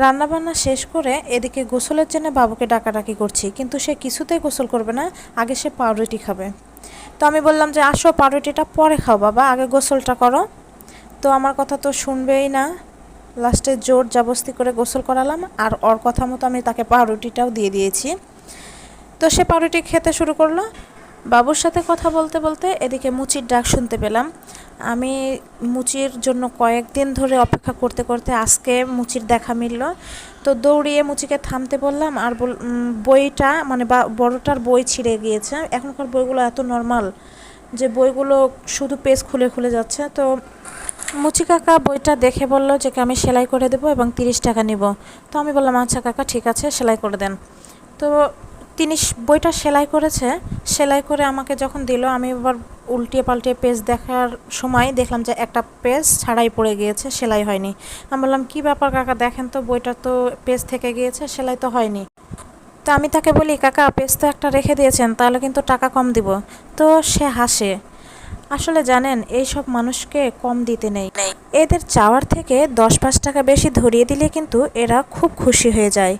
রান্নাবান্না শেষ করে এদিকে গোসলের জন্য বাবুকে ডাকাডাকি করছি, কিন্তু সে কিছুতেই গোসল করবে না, আগে সে পাউরুটি খাবে। তো আমি বললাম যে, আসো, পাউরুটিটা পরে খাও বাবা, আগে গোসলটা করো। তো আমার কথা তো শুনবেই না। লাস্টে জোর জাবস্তি করে গোসল করালাম, আর ওর কথা মতো আমি তাকে পাউরুটিটাও দিয়ে দিয়েছি। তো সে পাউরুটি খেতে শুরু করল। বাবুর সাথে কথা বলতে বলতে এদিকে মুচির ডাক শুনতে পেলাম। আমি মুচির জন্য কয়েকদিন ধরে অপেক্ষা করতে করতে আজকে মুচির দেখা মিলল। তো দৌড়িয়ে মুচিকে থামতে বললাম, আর বইটা মানে বড়টার বই ছিঁড়ে গিয়েছে। এখনকার বইগুলো এত নর্মাল যে বইগুলো শুধু পেজ খুলে খুলে যাচ্ছে। তো মুচি কাকা বইটা দেখে বলল যে আমি সেলাই করে দেবো এবং তিরিশ টাকা নিব। তো আমি বললাম আচ্ছা কাকা, ঠিক আছে, সেলাই করে দেন। তো তিনি বইটা সেলাই করেছে। সেলাই করে আমাকে যখন দিল, আমি এবার উল্টিয়ে পাল্টিয়ে পেজ দেখার সময় দেখলাম যে একটা পেজ ছাড়াই পড়ে গিয়েছে, সেলাই হয়নি। আমি বললাম, কী ব্যাপার কাকা, দেখেন তো, বইটা তো পেজ থেকে গিয়েছে, সেলাই তো হয়নি। তো আমি তাকে বলি, কাকা পেজ তো একটা রেখে দিয়েছেন, তাহলে কিন্তু টাকা কম দিব। তো সে হাসে। আসলে জানেন এই সব মানুষকে কম দিতে নেই। এদের চাওয়ার থেকে দশ পাঁচ টাকা বেশি ধরিয়ে দিলে কিন্তু এরা খুব খুশি হয়ে যায়।